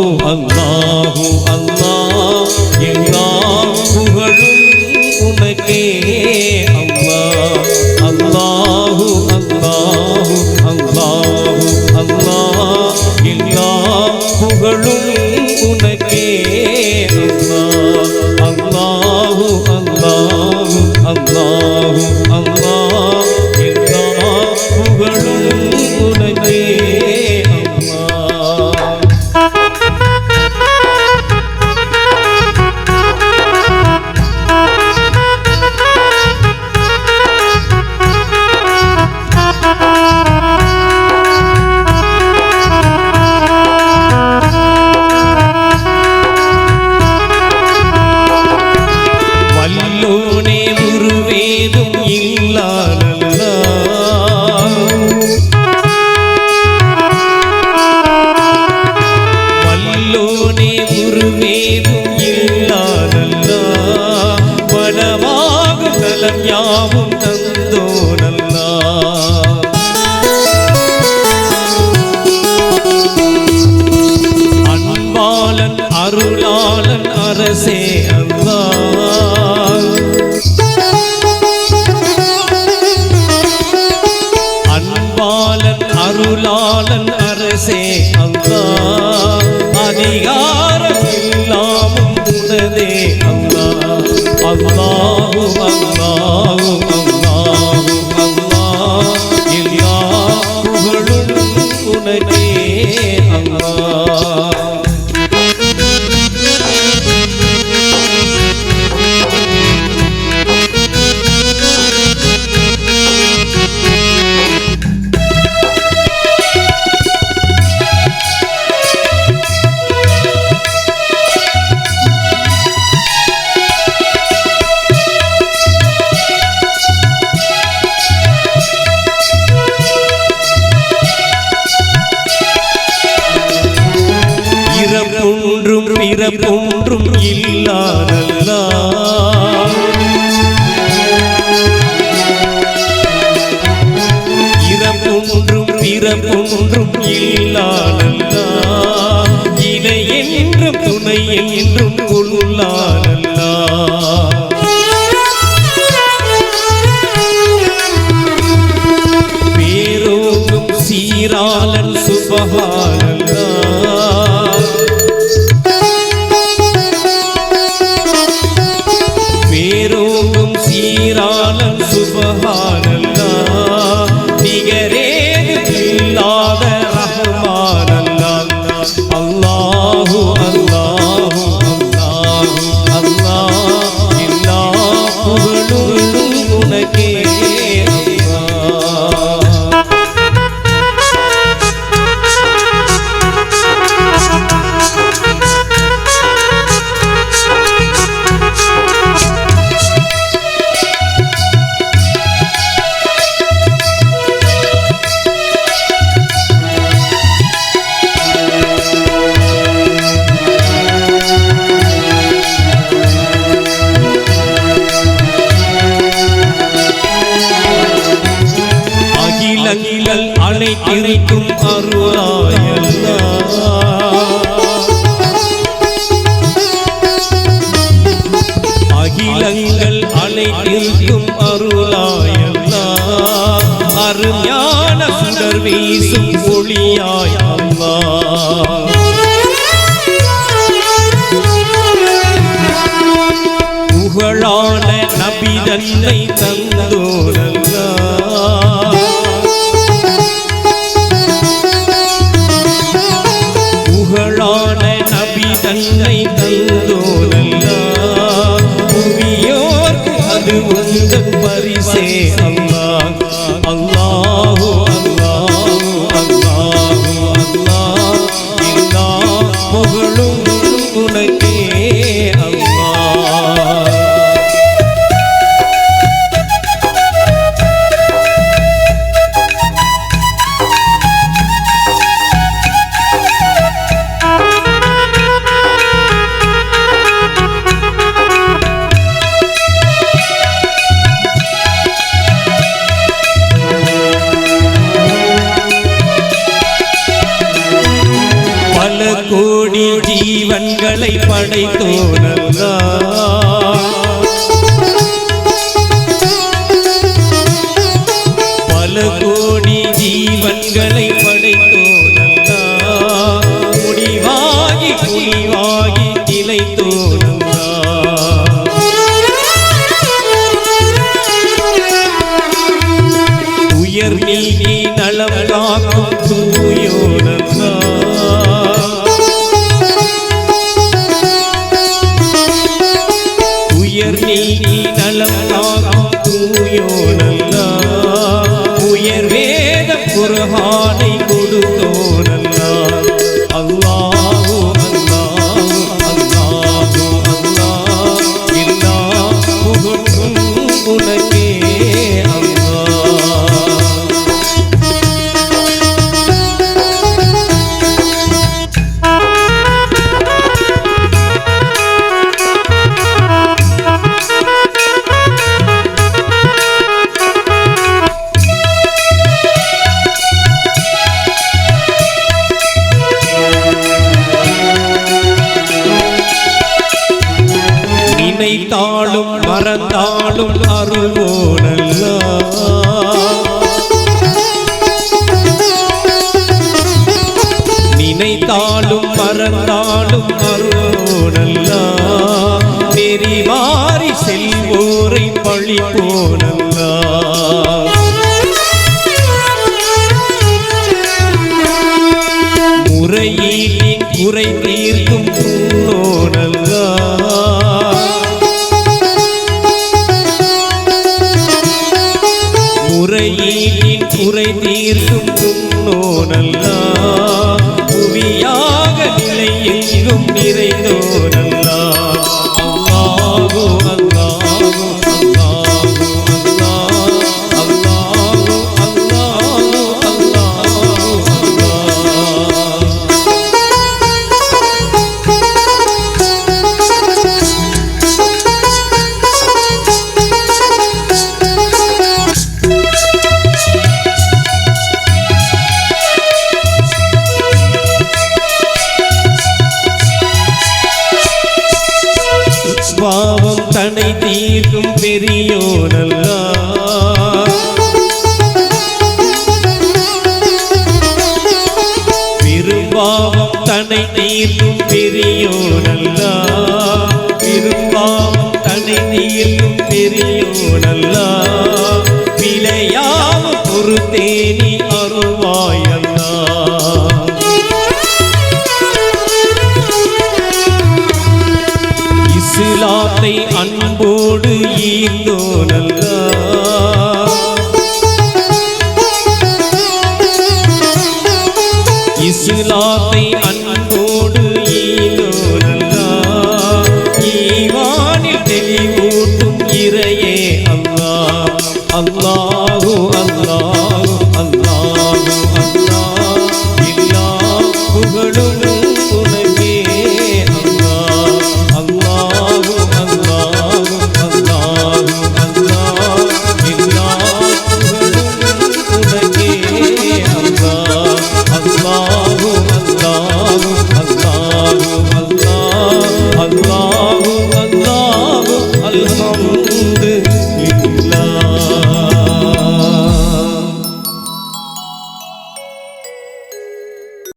அல்லாஹு அல்லாஹு குருவேதும் இல்லாதல்லா. வனமாக தலம் யாவும் தந்தோனல்லா. அன்பாளன் அருளாளன் அரசே பிறப்பொன்றும் இல்லாதல்லா இறப்பொன்றும் பிறப்பொன்றும் இல்லாதல்லா இணை என்றும் துணை என்றும் கொள்ளாதல்லா பேரோகும் சீராளன் சுபகால சீராளன் அகிலங்கள் அனைத்திருக்கும் அருளாயல்லா அகிலங்கள் அனைத்திற்கும் அருளாயல்லா அருஞான சுடர் வீசும் ஒளியாயல்லா புகழான நபி தன்னை தந்தோரல்லா தன்னை தந்தோரல்லா புவியோர்க்கு அது உந்த பரிசே அல்லாஹ் படைத்தோனல்லா. பல கோடி ஜீவன்களை படைத்தோனல்லா. முடிவாகி குனிவாகி நிலைத்தோனல்லா உயர் நீங்கி நலம் காக்கும் தூயோனல்லா நினைத்தாலும் மறந்தாலும் அருள்வோனல்லா நினைத்தாலும் மறந்தாலும் அருள்வோனல்லா நெறி மாறி செல்வோரை பழி போனல்லா. குறை தீர்க்கும் உன்னோனல்லா புவியாக நிலை எங்கும் நிறைந்தோனல்லா. பாவம் தன்னை தீர்க்கும் பெரியோனல்லா. பெரும்பாவம் தன்னை தீர்க்கும் பெரியோனல்லா. அன்போடு ஈந்தோனல்லா இஸ்லாத்தை அன்போடு ஈந்தோனல்லா ஈவானில் தெளிவூட்டும் இறையே அல்லாஹ் அல்லாஹு அல்லாஹு.